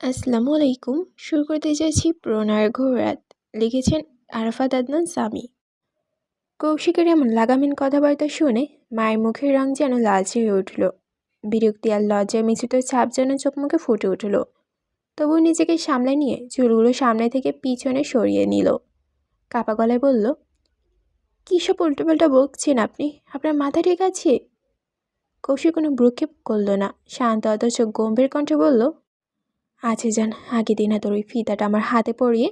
আসসালামু আলাইকুম। শুরু করতে চাইছি প্রণয়ের ঘোরাত। লিখেছেন আরাফাত আদনান সামি। কৌশিকের এমন লাগামহীন কথাবার্তা শুনে মায়ের মুখের রং যেন লালচে হয়ে উঠল। বিরক্তি আর লজ্জায় মিশ্রিত ছাপ যেন চোখ মুখে ফুটে উঠল। তবুও নিজেকে সামলে নিয়ে চুলগুলো সামনে থেকে পিছনে সরিয়ে নিল। কাপা গলায় বলল, কী সব উল্টোপাল্টা বকছেন আপনি? আপনার মাথা ঠিক আছে? কৌশিক কোনো ভ্রুক্ষেপ করল না। শান্ত অথচ গম্ভীর কণ্ঠে বলল আছে যান আগে দিনে তোর ওই ফিতাটা আমার হাতে পড়িয়ে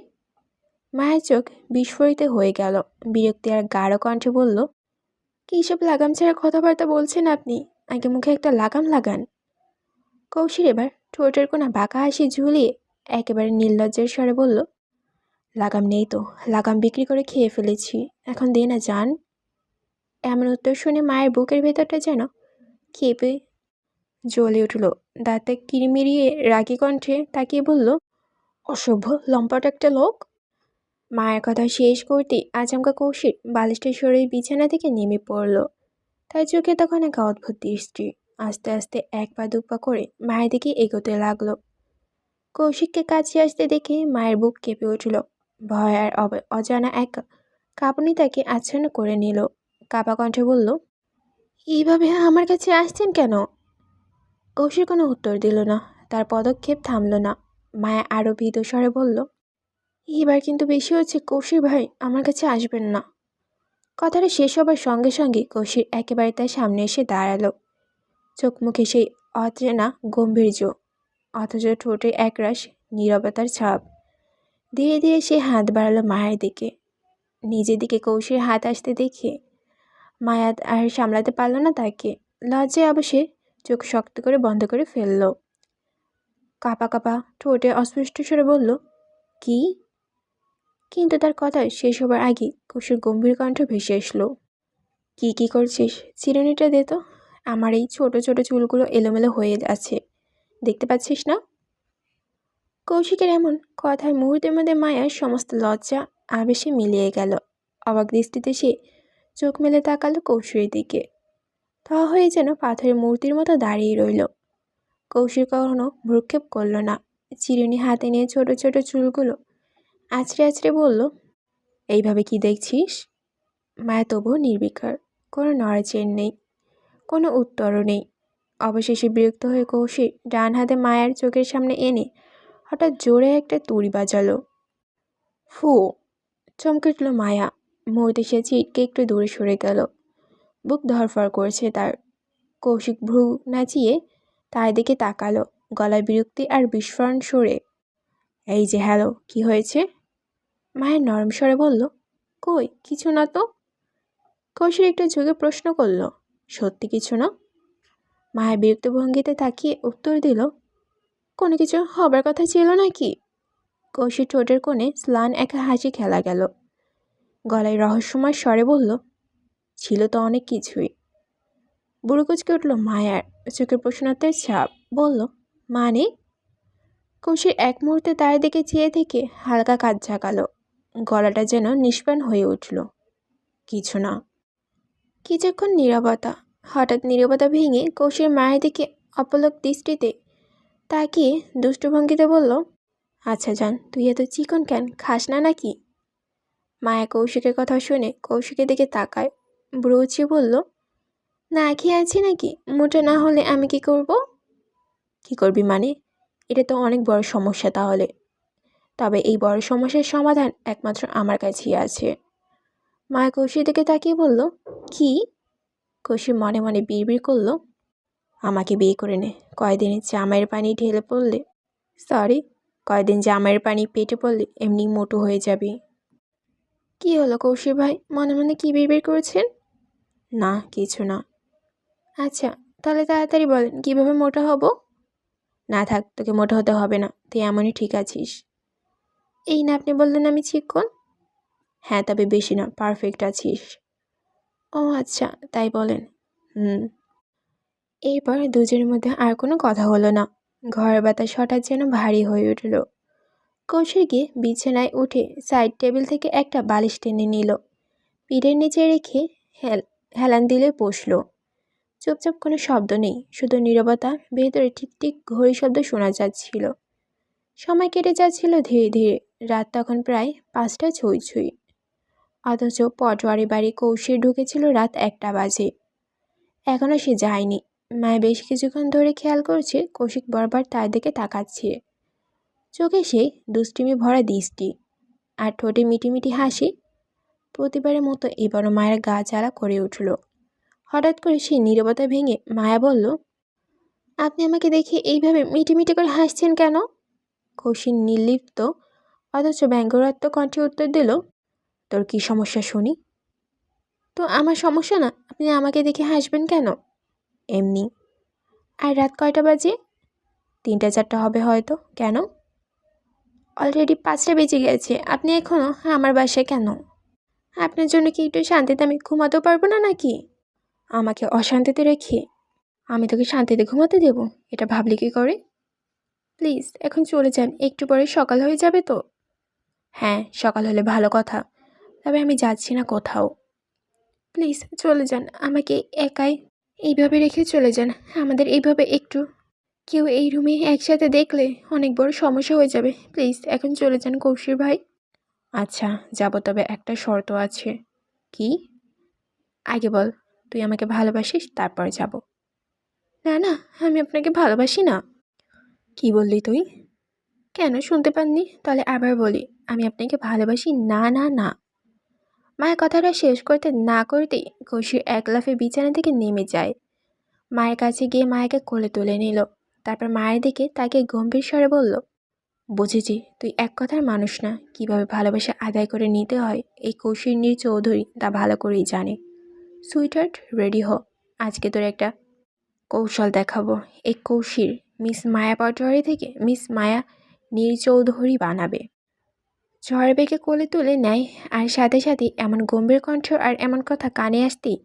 মায়ের চোখ বিস্ফোরিত হয়ে গেল। বিরক্তি আর গাঢ় কণ্ঠে বলল, কী সব লাগাম ছাড়া কথাবার্তা বলছেন আপনি? আগে মুখে একটা লাগাম লাগান। কৌশির এবার ঠোঁটের কোনা বাঁকা হাসি ঝুলিয়ে একেবারে নির্লজ্জের স্বরে বলল, লাগাম নেই তো, লাগাম বিক্রি করে খেয়ে ফেলেছি। এখন দে না যান এমন উত্তর শুনে মায়ের বুকের ভেতরটা যেন খেপে জ্বলে উঠল। দাঁতে কিরমিরিয়ে রাগি কণ্ঠে তাকিয়ে বলল, অসভ্য, লম্পট একটা লোক? মায়ের কথা শেষ করতে আচমকা কৌশিক বালিশটা সরে বিছানা থেকে নেমে পড়ল। তার চোখে তখন এক অদ্ভুত দৃষ্টি। আস্তে আস্তে এক পা, দু পা করে মায়ের দিকে এগোতে লাগল। কৌশিককে কাছে আসতে দেখে মায়ের বুক কেঁপে উঠল। ভয় আর অজানা এক কাঁপুনি তাকে আচ্ছন্ন করে নিল। কাপা কণ্ঠে বলল, এইভাবে আমার কাছে আসছেন কেন? কৌশিক কোনো উত্তর দিল না। তার পদক্ষেপ থামল না। মায়া আরও ভীত স্বরে বলল, এবার কিন্তু বেশি হচ্ছে কৌশিক ভাই, আমার কাছে আসবেন না। কথাটা শেষ হবার সঙ্গে সঙ্গে কৌশিক একেবারে তার সামনে এসে দাঁড়াল। চোখ মুখে সেই অচেনা গম্ভীর্য অথচ ঠোঁটে একরাশ নীরবতার ছাপ। ধীরে ধীরে সে হাত বাড়ালো মায়ের দিকে। নিজের দিকে কৌশির হাত আসতে দেখে মায়া আর সামলাতে পারল না তাকে। লজ্জায় অবশ্যই চোখ শক্ত করে বন্ধ করে ফেলল। কাপা কাপা ঠোঁটে অস্পষ্ট স্বরে বলল, কি? কিন্তু তার কথা শেষ হবার আগে কুশুর গম্ভীর কণ্ঠ ভেসে আসলো কি কি করছিস? চিরুনিটা দে তো। আমার এই ছোট ছোট চুলগুলো এলোমেলো হয়ে আছে। দেখতে পাচ্ছিস না? কৌশিকের এমন কথায় মুহূর্তের মধ্যে মায়ার সমস্ত লজ্জা, আবেশে মিলিয়ে গেল। অবাক দৃষ্টিতে সে চোখ মেলে তাকালো কৌশলের দিকে। তা হয়ে যেন পাথরের মূর্তির মতো দাঁড়িয়ে রইল। কৌশিক কখনো ভ্রুক্ষেপ করল না। চিরুনি হাতে নিয়ে ছোট ছোট চুলগুলো আছড়ে আছড়ে বলল, এইভাবে কি দেখছিস? মায়া তবুও নির্বিকার। কোনো নড়াচের নেই। কোনো উত্তরও নেই। অবশেষে বিরক্ত হয়ে কৌশিক ডান হাতে মায়ের চোখের সামনে এনে হঠাৎ জোরে একটা তুড়ি বাজালো। ফু! চমকে উঠল মায়া। মুহূর্তে সে চিটকে একটু দূরে সরে গেল। বুক ধরফর করছে তার। কৌশিক ভ্রু নাচিয়ে তার দিকে তাকালো, গলায় বিরক্তি আর বিস্ফোরণ সরে। এই যে হ্যালো, কি হয়েছে? মায়ের নরম স্বরে বলল, কই, কিছু না তো? কৌশিক একটু যুগে প্রশ্ন করল, সত্যি কিছু না? মায়ের বিরক্ত ভঙ্গিতে তাকিয়ে উত্তর দিল, কোনো কিছু হবার কথা ছিল নাকি? কৌশিক ঠোঁটের কোণে স্লান একা হাসি খেলা গেল। গলায় রহস্যময় স্বরে বলল ছিল তো অনেক কিছুই। বুড়ো কুচকে উঠল মায়ার চোখের প্রশ্নতের ছাপ। বলল মানে? কৌশির এক মুহূর্তে তার দিকে চেয়ে থেকে হালকা কাজ ঝাঁকালো। গলাটা যেন নিষ্প্রাণ হয়ে উঠল। কিছু না। কিছুক্ষণ নীরবতা, হঠাৎ নীরবতা ভেঙে কৌশির মায়ের দিকে অপলক দৃষ্টিতে তাকিয়ে দুষ্টভঙ্গিতে বলল আচ্ছা যান তুই এত চিকন কেন? খাস না নাকি? মায়া কৌশিকের কথা শুনে কৌশিকের দিকে তাকায়। ব্রুচি বলল, না খেয়ে আছি নাকি? মোটা না হলে আমি কি করব? কি করবি মানে? এটা তো অনেক বড় সমস্যা তাহলে। তবে এই বড় সমস্যার সমাধান একমাত্র আমার কাছেই আছে। মায়া কৌশির দিকে তাকিয়ে বলল, কি? কৌশি মনে মনে বিড়বিড় করল, আমাকে বিয়ে করে নে। কয়দিনে জামাইয়ের পানি ঢেলে পড়লে সরি কয়দিন জামাইয়ের পানি পেটে পড়লে এমনি মোটো হয়ে যাবে। কি হলো কৌশিক ভাই? মনে মনে কী বিড়বিড় করেছেন? না, কিছু না। আচ্ছা তাহলে তাড়াতাড়ি বলেন কীভাবে মোটা হব? না থাক, তোকে মোটা হতে হবে না, তুই এমনই ঠিক আছিস। এই না, আপনি বললেন আমি চিকন হ্যাঁ তবে বেশি না পারফেক্ট আছিস। ও আচ্ছা তাই বলেন। হুম। এরপর দুজনের মধ্যে আর কোনো কথা হলো না। ঘর বাতাস হঠাৎ যেন ভারী হয়ে উঠল। কৌশল গিয়ে বিছানায় উঠে সাইড টেবিল থেকে একটা বালিশ টেনে নিল। পিঠের নিচে রেখে, হেল হেলান দিলে বসল। চুপচাপ কোনো শব্দ নেই, শুধু নীরবতা, ভেতরে ঠিক ঠিক ঘড়ি শব্দ শোনা যাচ্ছিল। সময় কেটে যাচ্ছিল ধীরে ধীরে, রাত তখন প্রায় পাঁচটা ছুঁই ছুঁই। অথচ পটোয়ারি বাড়ি কৌশিক ঢুকেছিল রাত একটা বাজে। এখনও সে যায়নি। মায় বেশ কিছুক্ষণ ধরে খেয়াল করছে কৌশিক বরাবর তার দিকে তাকাচ্ছে। চোখে সে দুষ্টিমি ভরা দৃষ্টি। আর ঠোঁটে মিটিমিটি হাসি প্রতিবারের মতো এবারও মায়ের গা জ্বালা করে উঠল। হঠাৎ করে সেই নীরবতা ভেঙে মায়া বলল, আপনি আমাকে দেখে এইভাবে মিটিমিটি করে হাসছেন কেন? কৌশিন নির্লিপ্ত, অথচ ব্যঙ্গরাত্মক কণ্ঠে উত্তর দিল, তোর কি সমস্যা শুনি? তো আমার সমস্যা না, আপনি আমাকে দেখে হাসবেন কেন? এমনি। আর রাত কয়টা বাজে? তিনটা চারটা হবে হয়তো, কেন? অলরেডি পাঁচটা বেজে গেছে, আপনি এখনও আমার বাসায় কেন? আপনার জন্য কি একটু শান্তিতে আমি ঘুমাতেও পারব না নাকি? আমাকে অশান্তিতে রেখে আমি তোকে শান্তিতে ঘুমাতে দেব, এটা ভাবলি কি করে? প্লিজ, এখন চলে যান, একটু পরে সকাল হয়ে যাবে তো। হ্যাঁ সকাল হলে ভালো কথা, তবে আমি যাচ্ছি না কোথাও। প্লিজ, চলে যান, আমাকে একাই এইভাবে রেখে চলে যান, আমাদের এইভাবে একটু কেউ এই রুমে একসাথে দেখলে অনেক বড় সমস্যা হয়ে যাবে। প্লিজ, এখন চলে যান কৌশির ভাই। আচ্ছা যাব, তবে একটা শর্ত আছে। কি? আগে বল, তুই আমাকে ভালোবাসিস, তারপর যাব। না না, আমি আপনাকে ভালোবাসি না। কি বললি তুই? কেন, শুনতে পাননি? তাহলে আবার বলি, আমি আপনাকে ভালোবাসি না না না। মায়ের কথাটা শেষ করতে না করতেই কৌশিক এক লাফে বিছানা থেকে নেমে যায়। মায়ের কাছে গিয়ে মায়াকে কোলে তুলে নিল, তারপর মায়ের দিকে তাকে গম্ভীর স্বরে বলল বুঝেছি, তুই এক কথার মানুষ না। কীভাবে ভালোবাসা আদায় করে নিতে হয়, এই কৌশিক নীর চৌধুরী তা ভালো করেই জানে। সুইটার্ট রেডি হ। আজকে তোর একটা কৌশল দেখাবো। এই কৌশির মিস মায়া পাটোয়ারি থেকে মিস মায়া নীর চৌধুরী বানাবে। ঝড় বেগে কোলে তুলে নেয় আর সাথে সাথে এমন গম্ভীর কণ্ঠ আর এমন কথা কানে আসতেই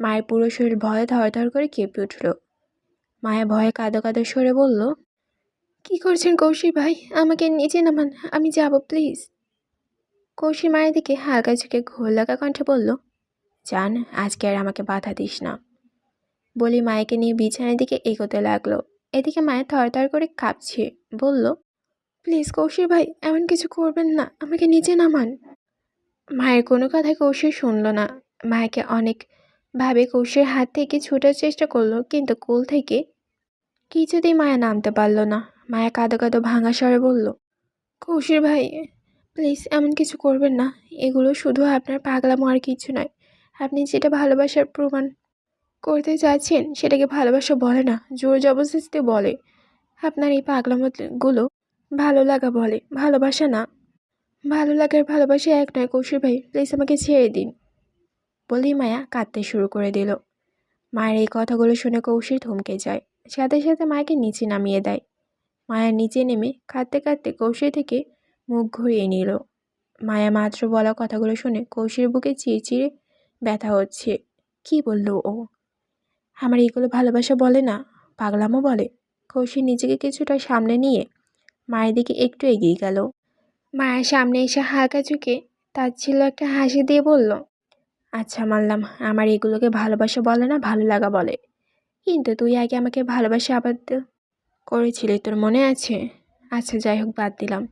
মায়ের পুরো শরীর ভয়ে ধর ধর করে কেঁপে উঠল। মায়া ভয়ে কাঁদো কাঁদো সরে বলল কি করছেন কৌশিক ভাই? আমাকে নিচে নামান, আমি যাব, প্লিজ। কৌশিক মায়ের দিকে হালকা ঝুঁকে ঘোর লাগা কণ্ঠে বলল, জান, আজকে আর আমাকে বাধা দিস না। বলি মায়েকে নিয়ে বিছানার দিকে এগোতে লাগল। এদিকে মায়া থরথর করে কাঁপছে, বলল, প্লিজ কৌশিক ভাই, এমন কিছু করবেন না, আমাকে নিচে নামান। মায়ের কোনো কথায় কৌশিক শুনল না। মায়াকে অনেক ভাবে কৌশির হাত থেকে ছুটার চেষ্টা করল, কিন্তু কোল থেকে কিছুতেই মায়া নামতে পারল না। মায়া কাঁদো কাঁদো ভাঙা স্বরে বলল, কৌশির ভাই প্লিজ এমন কিছু করবেন না। এগুলো শুধু আপনার পাগলামো আর কিছু নয়। আপনি যেটা ভালোবাসার প্রমাণ করতে চাচ্ছেন, সেটাকে ভালোবাসা বলে না, জোর জবরদস্তি বলে। আপনার এই পাগলামোগুলো ভালো লাগা বলে, ভালোবাসা না। ভালো লাগার ভালোবাসা এক নয়, কৌশির ভাই প্লিজ আমাকে ছেড়ে দিন। বলেই মায়া কাঁদতে শুরু করে দিল। মায়ের এই কথাগুলো শুনে কৌশিক থমকে যায়। সাথে সাথে মায়াকে নিচে নামিয়ে দেয়। মায়া নিচে নেমে কাঁদতে কাঁদতে কৌশিক থেকে মুখ ঘুরিয়ে নিল। মায়া মাত্র বলা কথাগুলো শুনে কৌশির বুকে চিড়ে ব্যথা হচ্ছে। কি বলল ও? আমার এইগুলো ভালোবাসা বলে না পাগলামও বলে। কৌশিক নিজেকে কিছুটা সামনে নিয়ে মায়ের দিকে একটু এগিয়ে গেল। মায়ের সামনে এসে হালকা চুকে তার ছিল একটা হাসি দিয়ে বলল আচ্ছা মানলাম, আমার এগুলোকে ভালোবাসা বলে না, ভালো লাগা বলে। কিন্তু তুই আগে আমাকে ভালোবাসা আবদ্ধ করেছিলি তোর মনে আছে? আচ্ছা যাই হোক, বাদ দিলাম।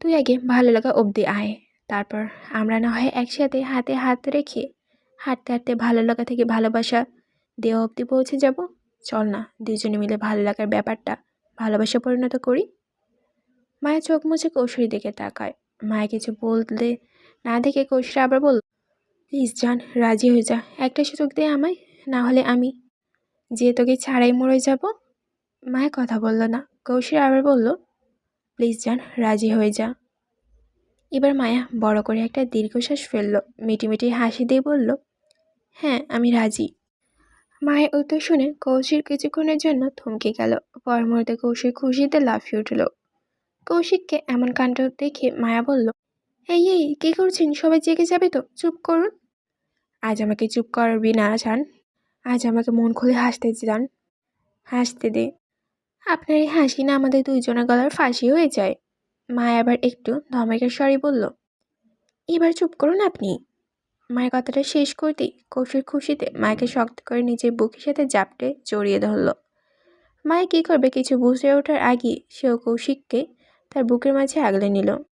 তুই আগে ভালো লাগা অবধি আয়। তারপর আমরা না হয় একসাথে হাতে হাত রেখে হাঁটতে হাঁটতে ভালো লাগা থেকে ভালোবাসা দেওয়া অবধি পৌঁছে যাব। চল না, দুজনে মিলে ভালো লাগার ব্যাপারটা ভালোবাসা পরিণত করি। মায়ের চোখ মুছে কৌশলী দিকে তাকায়। মায়া কিছু বলতে না দেখে কৌশলী আবার বলল, প্লিজ জান, রাজি হয়ে যা। একটা সুযোগ দে আমায়, না হলে আমি যে তোকে ছাড়াই মরে যাব মায়ের কথা বলল না। কৌশিক আবার বলল, প্লিজ জান, রাজি হয়ে যা। এবার মায়া বড় করে একটা দীর্ঘশ্বাস ফেলল মিটিমিটি হাসি দিয়ে বলল হ্যাঁ আমি রাজি। মায়ের উত্তর শুনে কৌশিক কিছুক্ষণের জন্য থমকে গেল। পর মুহূর্তে কৌশিক খুশিতে লাফিয়ে উঠল। কৌশিককে এমন কাণ্ড দেখে মায়া বলল, এই এই, কী করছেন? সবাই জেগে যাবে তো, চুপ করুন। আজ আমাকে চুপ করবি না, জান। আজ আমাকে মন খুলে হাসতে যান হাসতে দে? আপনার এই হাসি না আমাদের দুইজনের গলার ফাঁসি হয়ে যায়। মা আবার একটু ধমেকের স্বরে বলল, এবার চুপ করুন আপনি। মায়ের কথাটা শেষ করতেই কৌশির খুশিতে মায়কে শক্ত করে নিজের বুকের সাথে জাপটে জড়িয়ে ধরল। মায়ে কী করবে কিছু বুঝে ওঠার আগে সেও কৌশিককে তার বুকের মাঝে আগলে নিল।